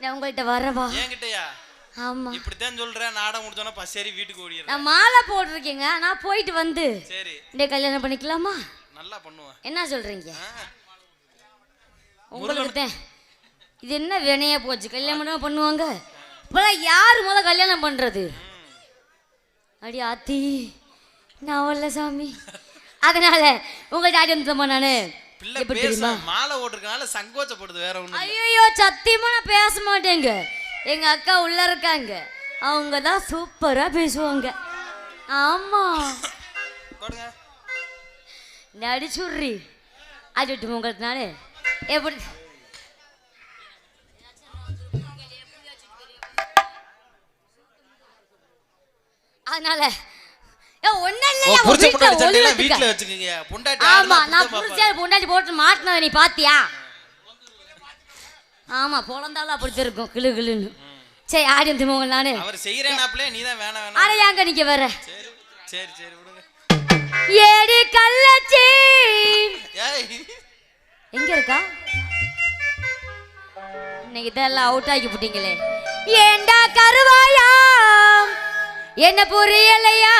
நான் உங்கள்கிட்ட வரவா? என்கிட்டயா? ஆமா. இப்படித்தான் சொல்றேன். நாடகம் முடிச்சோன்னா பசேரி வீட்டுக்கு ஓடிடுறேன். நான் மாலை போட்டிருக்கேங்க. நான் போயிட்டு வந்து சரி. இந்த கல்யாணம் பண்ணிக்கலாமா? நல்லா பண்ணுவேன். என்ன சொல்றீங்க? உங்களுக்கு தான். இது என்ன வினையா போச்சு? கல்யாணம் பண்ணுவாங்க? இப்பெல்லாம் யார் முத கல்யாணம் பண்றது? அடி ஆத்தி நான் வரல சாமி. அதனால உங்க டாடி வந்து நானு. பிள்ளை பேச மாலை ஓட்டுறதுனால சங்கோச்சப்படுது வேற ஒண்ணு ஐயோ சத்தியமா நான் பேச மாட்டேங்க. எங்க அக்கா உள்ள இருக்காங்க. அவங்க தான் சூப்பரா பேசுவாங்க. ஆமா. போடுங்க. நடிச்சுட்றி. அடிட்டு உங்களுக்கு நானு எப்படி? அதனால புருஷன் வீட்டுல பொண்டாட்டி சண்டையெல்லாம் ஒழுங்கா வீட்டுல இருக்க. வச்சுக்கோங்க. பொண்டாட்டி ஆமா ஆடுனா நான் அப்படிதான் புருஷன் பொண்டாட்டி போட்டு மாட்டினதை நீ பாத்தியா? ஆமா பொழந்தாலும் அப்படி இருக்கும் கிளு கிளுன்னு. சரி ஆடி வந்து உங்க நானு. பார்ப்பான். அவர் செய்யறேனாப்லே நீ தான் வேணாம் வேணாம். ஆனா ஏங்க நிக்க வர சரி சரி சரி விடுங்க. ஏடி கள்ளச்சி! எங்க இருக்கா? இன்னைக்கு இதெல்லாம் அவுட் ஆக்கி போட்டீங்களே. ஏண்டா கருவாயா? என்ன புரியலையா?